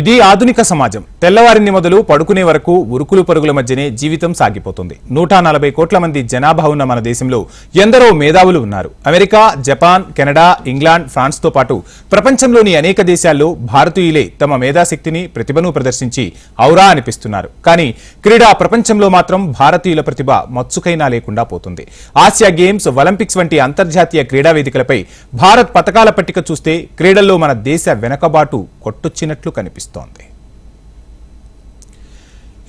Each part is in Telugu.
ఇది ఆధునిక సమాజం. తెల్లవారిని మొదలు పడుకునే వరకు ఉరుకులు పరుగుల మధ్యనే జీవితం సాగిపోతుంది. నూట నలభై కోట్ల మంది జనాభా ఉన్న మన దేశంలో ఎందరో మేధావులు ఉన్నారు. అమెరికా జపాన్ కెనడా ఇంగ్లాండ్ ఫ్రాన్స్తో పాటు ప్రపంచంలోని అనేక దేశాల్లో భారతీయులే తమ మేధాశక్తిని ప్రతిభను ప్రదర్శించి ఔరా అనిపిస్తున్నారు. కానీ క్రీడా ప్రపంచంలో మాత్రం భారతీయుల ప్రతిభ మత్సుకైనా లేకుండా పోతుంది. ఆసియా గేమ్స్ ఒలింపిక్స్ వంటి అంతర్జాతీయ క్రీడా వేదికలపై భారత్ పతకాల పట్టిక చూస్తే క్రీడల్లో మన దేశ వెనకబాటు కొట్టొచ్చినట్లు కనిపిస్తోంది.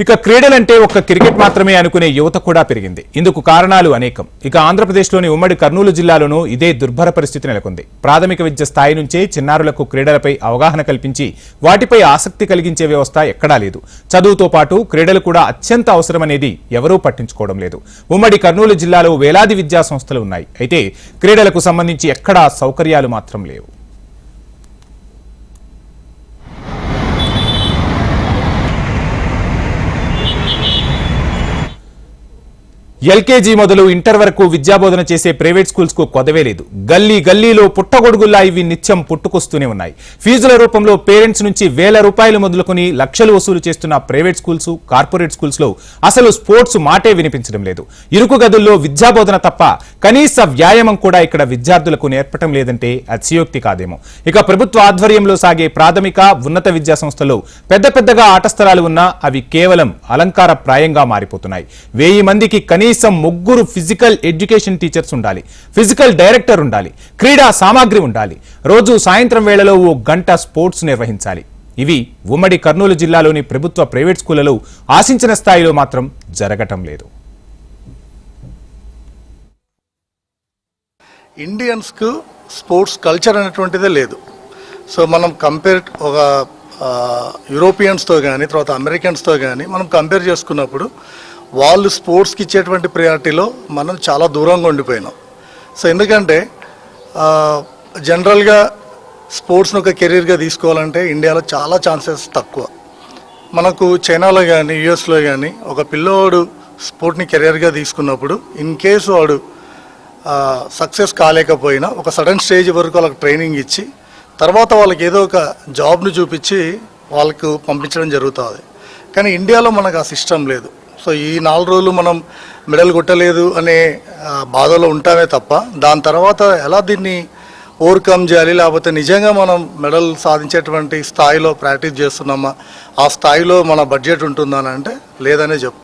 ఇక క్రీడలంటే ఒక్క క్రికెట్ మాత్రమే అనుకునే యువత కూడా పెరిగింది. ఇందుకు కారణాలు అనేకం. ఇక ఆంధ్రప్రదేశ్లోని ఉమ్మడి కర్నూలు జిల్లాలోనూ ఇదే దుర్భర పరిస్థితి నెలకొంది. ప్రాథమిక విద్య స్థాయి నుంచే చిన్నారులకు క్రీడలపై అవగాహన కల్పించి వాటిపై ఆసక్తి కలిగించే వ్యవస్థ ఎక్కడా లేదు. చదువుతో పాటు క్రీడలు కూడా అత్యంత అవసరమనేది ఎవరూ పట్టించుకోవడం లేదు. ఉమ్మడి కర్నూలు జిల్లాలో వేలాది విద్యా సంస్థలు ఉన్నాయి. అయితే క్రీడలకు సంబంధించి ఎక్కడా సౌకర్యాలు మాత్రం లేవు. ఎల్కేజీ మొదలు ఇంటర్ వరకు విద్యాబోధన చేసే ప్రైవేట్ స్కూల్స్కు కొదవే లేదు గల్లీ గల్లీలో పుట్టగొడుగుల్లా ఇవి నిత్యం పుట్టుకొస్తూనే ఉన్నాయి. ఫీజుల రూపంలో పేరెంట్స్ నుంచి వేల రూపాయలు మొదలుకొని లక్షలు వసూలు చేస్తున్న ప్రైవేట్ స్కూల్స్ కార్పొరేట్ స్కూల్స్లో అసలు స్పోర్ట్స్ మాటే వినిపించడం లేదు. ఇరుకు గదుల్లో విద్యాబోధన తప్ప కనీస వ్యాయామం కూడా ఇక్కడ విద్యార్థులకు నేర్పటం లేదంటే అతిశయోక్తి కాదేమో. ఇక ప్రభుత్వ ఆధ్వర్యంలో సాగే ప్రాథమిక ఉన్నత విద్యా సంస్థల్లో పెద్ద పెద్దగా ఆట స్థలాలు ఉన్నా అవి కేవలం అలంకార ప్రాయంగా మారిపోతున్నాయి. వెయ్యి మందికి కనీసం ముగ్గురు ఫిజికల్ ఎడ్యుకేషన్ టీచర్స్ ఉండాలి. ఫిజికల్ డైరెక్టర్ ఉండాలి. క్రీడా సామాగ్రి ఉండాలి. రోజు సాయంత్రం వేళలో ఓ గంట స్పోర్ట్స్ నిర్వహించాలి. ఇవి ఉమ్మడి కర్నూలు జిల్లాలోని ప్రభుత్వ ప్రైవేట్ స్కూళ్ళలో ఆశించిన స్థాయిలో మాత్రం జరగటం లేదు. ఇండియన్స్కు స్పోర్ట్స్ కల్చర్ అనేటువంటిదే లేదు. సో మనం కంపేర్ ఒక యూరోపియన్స్తో కానీ తర్వాత అమెరికన్స్తో కానీ మనం కంపేర్ చేసుకున్నప్పుడు వాళ్ళు స్పోర్ట్స్కి ఇచ్చేటువంటి ప్రయారిటీలో మనం చాలా దూరంగా ఉండిపోయినాం. సో ఎందుకంటే జనరల్గా స్పోర్ట్స్ని ఒక కెరీర్గా తీసుకోవాలంటే ఇండియాలో చాలా ఛాన్సెస్ తక్కువ. మనకు చైనాలో కానీ యుఎస్లో కానీ ఒక పిల్లోడు స్పోర్ట్ని కెరియర్గా తీసుకున్నప్పుడు ఇన్ కేసు వాడు సక్సెస్ కాలేకపోయినా ఒక సడన్ స్టేజ్ వరకు వాళ్ళకి ట్రైనింగ్ ఇచ్చి తర్వాత వాళ్ళకి ఏదో ఒక జాబ్ను చూపించి వాళ్ళకు పంపించడం జరుగుతుంది. కానీ ఇండియాలో మనకు ఆ సిస్టమ్ లేదు. సో ఈ నాలుగు రోజులు మనం మెడల్ కొట్టలేదు అనే బాధలో ఉంటామే తప్ప దాని తర్వాత ఎలా దీన్ని ఓవర్కమ్ చేయాలి లేకపోతే నిజంగా మనం మెడల్ సాధించేటువంటి స్థాయిలో ప్రాక్టీస్ చేస్తున్నామా ఆ స్థాయిలో మన బడ్జెట్ ఉంటుందని అంటే లేదనే చెప్పు